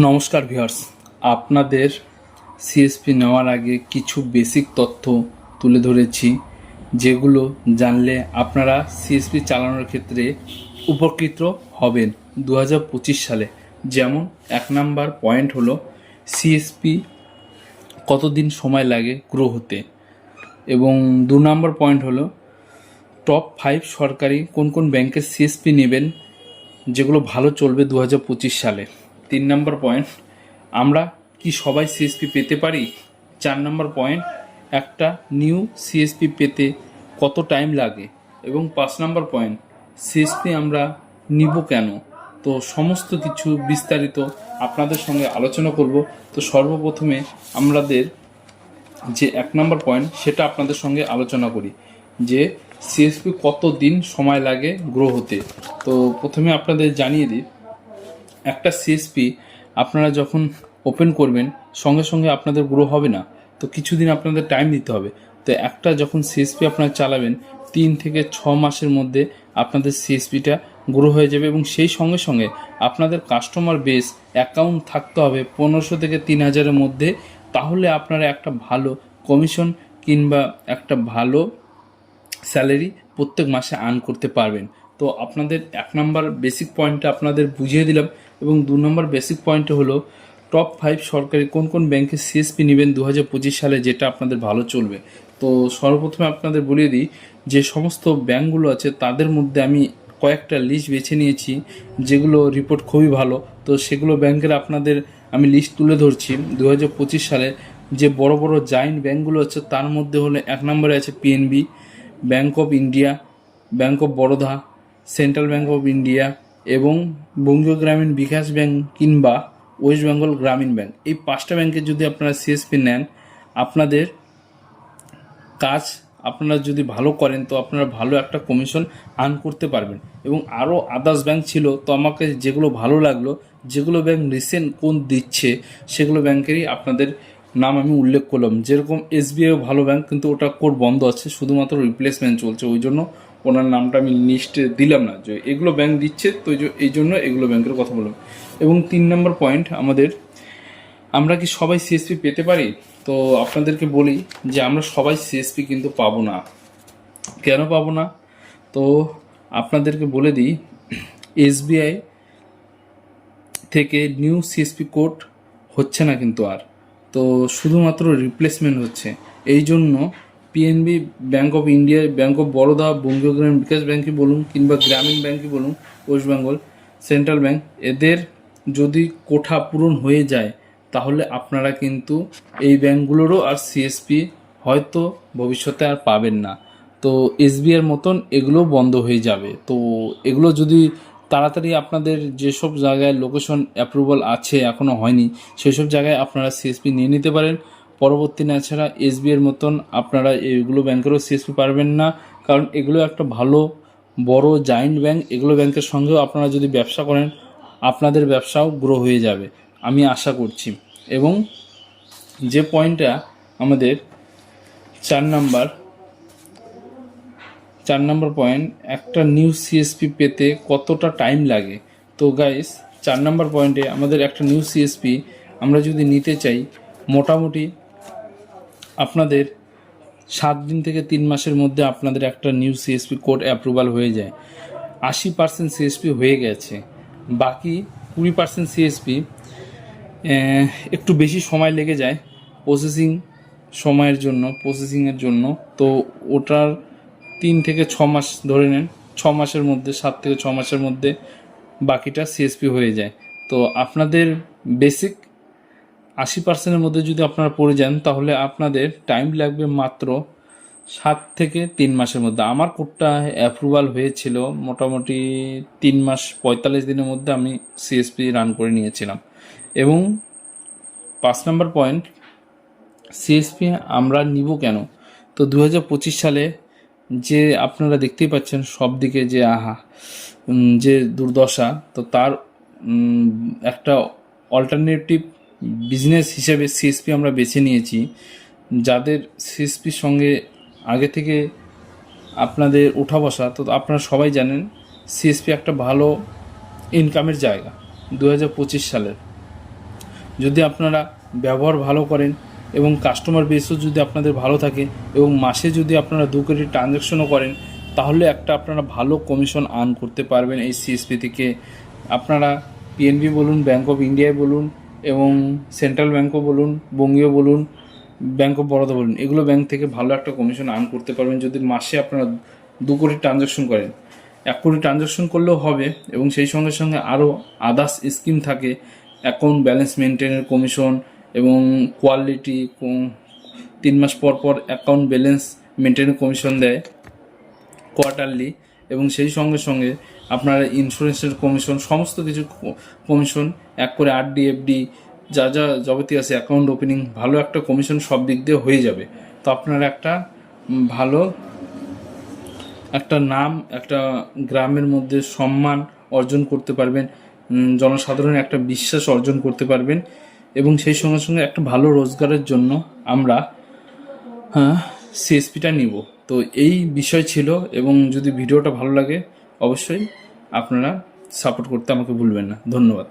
নমস্কার ভিউয়ার্স। আপনাদের সিএসপি নেওয়ার আগে কিছু বেসিক তথ্য তুলে ধরেছি, যেগুলো জানলে আপনারা সিএসপি চালানোর ক্ষেত্রে উপকৃত হবেন দু হাজার পঁচিশ সালে। যেমন এক নাম্বার পয়েন্ট হলো সিএসপি কতদিন সময় লাগে গ্রো হতে। এবং দু নম্বর পয়েন্ট হলো টপ ফাইভ সরকারি কোন কোন ব্যাংকের সিএসপি নেবেন, যেগুলো ভালো চলবে দু হাজার পঁচিশ সালে। তিন নম্বর পয়েন্ট আমরা কি সবাই সিএসপি পেতে পারি? চার নম্বর পয়েন্ট একটা নিউ সিএসপি পেতে কত টাইম লাগে? এবং পাঁচ নম্বর পয়েন্ট সিএসপি আমরা নিব কেন? তো সমস্ত কিছু বিস্তারিত আপনাদের সঙ্গে আলোচনা করব। তো সর্বপ্রথমে আমাদের যে এক নম্বর পয়েন্ট সেটা আপনাদের সঙ্গে আলোচনা করি। যে সিএসপি কত দিন সময় লাগে গ্রো হতে? তো প্রথমে আপনাদের জানিয়ে দিই একটা সিএসপি আপনারা যখন ওপেন করবেন, সঙ্গে সঙ্গে আপনাদের গ্রো হবে না। তো কিছুদিন আপনাদের টাইম দিতে হবে। তো একটা যখন সিএসপি আপনারা চালাবেন, তিন থেকে ছ মাসের মধ্যে আপনাদের সিএসপিটা গ্রো হয়ে যাবে এবং সেই সঙ্গে সঙ্গে আপনাদের কাস্টমার বেস অ্যাকাউন্ট থাকতে হবে পনেরোশো থেকে তিন হাজারের মধ্যে। তাহলে আপনারা একটা ভালো কমিশন কিংবা একটা ভালো স্যালারি প্রত্যেক মাসে আর্ন করতে পারবেন। তো আপনাদের এক নম্বর বেসিক পয়েন্টটা আপনাদের বুঝিয়ে দিলাম। এবং দু নম্বর বেসিক পয়েন্টটা হলো টপ ফাইভ সরকারি কোন কোন ব্যাংকে সিএসপি নেবেন দু হাজার পঁচিশ সালে যেটা আপনাদের ভালো চলবে। তো সর্বপ্রথমে আপনাদের বলিয়ে দিই, যে সমস্ত ব্যাংকগুলো আছে তাদের মধ্যে আমি কয়েকটা লিস্ট বেছে নিয়েছি, যেগুলো রিপোর্ট খুবই ভালো। তো সেগুলো ব্যাংকের আপনাদের আমি লিস্ট তুলে ধরছি দু হাজার পঁচিশ সালে যে বড় বড় জায়েন্ট ব্যাংকগুলো আছে তার মধ্যে হলো এক নম্বরে আছে PNB Bank of India Bank of Baroda Central Bank of India এবং বঙ্গীয় গ্রামীণ বিকাশ ব্যাংক কিংবা ওয়েস্ট বেঙ্গল গ্রামীণ ব্যাংক। এই পাঁচটা ব্যাংকে যদি আপনারা সিএসপি নেন, আপনাদের কাজ আপনারা যদি ভালো করেন, তো আপনারা ভালো একটা কমিশন আর্ন করতে পারবেন। এবং আরও আদার্স ব্যাংক ছিল, তো আমাকে যেগুলো ভালো লাগল, যেগুলো ব্যাংক রিসেন্ট কোন দিচ্ছে, সেগুলো ব্যাংকেরই আপনাদের নাম আমি উল্লেখ করলাম। যেরকম এসবিআই ভালো ব্যাংক কিন্তু ওটা কোড বন্ধ আছে, শুধুমাত্র রিপ্লেসমেন্ট চলছে, ওই জন্য ওনার নামটা আমি লিস্টে দিলাম না যে এগুলো ব্যাংক দিচ্ছে, তো এই জন্য এগুলো ব্যাংকের কথা বললাম। এবং তিন নম্বর পয়েন্ট আমাদের, আমরা কি সবাই সিএসপি পেতে পারি? তো আপনাদেরকে বলি যে আমরা সবাই সিএসপি কিন্তু পাবো না। কেন পাবো না? তো আপনাদেরকে বলে দিই এসবিআই থেকে নিউ সিএসপি কোড হচ্ছে না কিন্তু আর। তো শুধুমাত্র রিপ্লেসমেন্ট হচ্ছে। এই জন্য PNB Bank of India Bank of Baroda Bangiya Gramin Vikash ব্যাংকই বলুন, কিংবা গ্রামীণ ব্যাংকই বলুন ওয়েস্ট বেঙ্গল সেন্ট্রাল ব্যাঙ্ক এদের যদি কোঠা পূরণ হয়ে যায়, তাহলে আপনারা কিন্তু এই ব্যাঙ্কগুলোরও আর সিএসপি হয়তো ভবিষ্যতে আর পাবেন না। তো এসবিআর মতন এগুলো বন্ধ হয়ে যাবে। তো এগুলো যদি তাড়াতাড়ি আপনাদের যেসব জায়গায় লোকেশন অ্যাপ্রুভাল আছে এখনও হয়নি, সেসব জায়গায় আপনারা সিএসপি নিয়ে নিতে পারেন। পরবর্তী না ছাড়া এসবিআর মতন আপনারা এগুলো ব্যাংকেরও সিএসপি পারবেন না। কারণ এগুলো একটা ভালো, বড় জায়েন্ট ব্যাংক এগুলো ব্যাংকের সঙ্গেও আপনারা যদি ব্যবসা করেন, আপনাদের ব্যবসাও গ্রো হয়ে যাবে, আমি আশা করছি। এবং যে পয়েন্টটা আমাদের চার নাম্বার চার নম্বর পয়েন্ট একটা নিউ সিএসপি পেতে কতটা টাইম লাগে? তো গাইস চার নম্বর পয়েন্টে আমাদের একটা নিউ সিএসপি আমরা যদি নিতে চাই, মোটামুটি আপনাদের সাত দিন থেকে তিন মাসের মধ্যে আপনাদের একটা নিউ সিএসপি কোড অ্যাপ্রুভাল হয়ে যায়। আশি পার্সেন্ট সিএসপি হয়ে গেছে। বাকি কুড়ি পার্সেন্ট সিএসপি একটু বেশি সময় লেগে যায় প্রসেসিং সময়ের জন্য প্রসেসিংয়ের জন্য। তো ওটার তিন থেকে ছ মাস ধরে নেন, ছ মাসের মধ্যে, সাত থেকে ছ মাসের মধ্যে বাকিটা সিএসপি হয়ে যায়। তো আপনাদের বেসিক আশি পার্সেন্টের মধ্যে যদি আপনারা পড়ে যান, তাহলে আপনাদের টাইম লাগবে মাত্র সাত থেকে তিন মাসের মধ্যে। আমার কোডটা অ্যাপ্রুভাল হয়েছিল মোটামুটি তিন মাস পঁয়তাল্লিশ দিনের মধ্যে আমি সিএসপি রান করে নিয়েছিলাম। এবং পাঁচ নম্বর পয়েন্ট সিএসপি আমরা নিব কেন? তো দু হাজার পঁচিশ সালে যে আপনারা দেখতেই পাচ্ছেন সব দিকে যে আহা যে দুর্দশা, তো তার একটা অল্টারনেটিভ বিজনেস হিসেবে সিএসপি আমরা বেছে নিয়েছি। যাদের সিএসপির সঙ্গে আগে থেকে আপনাদের উঠা বসা, তো আপনারা সবাই জানেন সিএসপি একটা ভালো ইনকামের জায়গা দু হাজার পঁচিশ সালের। যদি আপনারা ব্যবহার ভালো করেন এবং কাস্টমার বেসও যদি আপনাদের ভালো থাকে এবং মাসে যদি আপনারা দু কোটি ট্রানজ্যাকশনও করেন, তাহলে একটা আপনারা ভালো কমিশন আর্ন করতে পারবেন এই সিএসপি থেকে। আপনারা পিএনবি বলুন ব্যাঙ্ক অফ ইন্ডিয়ায় বলুন এবং সেন্ট্রাল ব্যাঙ্কও বলুন, বঙ্গীয় বলুন ব্যাঙ্ক অফ বরোদা বলুন, এগুলো ব্যাঙ্ক থেকে ভালো একটা কমিশন আর্ন করতে পারবেন যদি মাসে আপনারা দু কোটি ট্রানজ্যাকশন করেন। এক কোটি ট্রানজ্যাকশন করলেও হবে এবং সেই সঙ্গে সঙ্গে আরও আদার্স স্কিম থাকে অ্যাকাউন্ট ব্যালেন্স মেনটেনের কমিশন এবং কোয়ালিটি তিন মাস পর পর অ্যাকাউন্ট ব্যালেন্স মেনটেনের কমিশন দেয় কোয়ার্টারলি এবং সেই সঙ্গে সঙ্গে আপনারা ইন্স্যুরেন্সের কমিশন সমস্ত কিছু কমিশন এক করে আর ডি এফডি যা যা যাবতীয় আছে অ্যাকাউন্ট ওপেনিং ভালো একটা কমিশন সব দিক দিয়ে হয়ে যাবে। তো আপনারা একটা ভালো একটা নাম, একটা গ্রামের মধ্যে সম্মান অর্জন করতে পারবেন জনসাধারণের একটা বিশ্বাস অর্জন করতে পারবেন এবং সেই সঙ্গে সঙ্গে একটা ভালো রোজগারের জন্য আমরা হ্যাঁ সিএসপিটা নিব। তো এই বিষয় ছিল এবং যদি ভিডিওটা ভালো লাগে, অবশ্যই আপনারা সাপোর্ট করতে আমাকে ভুলবেন না। ধন্যবাদ।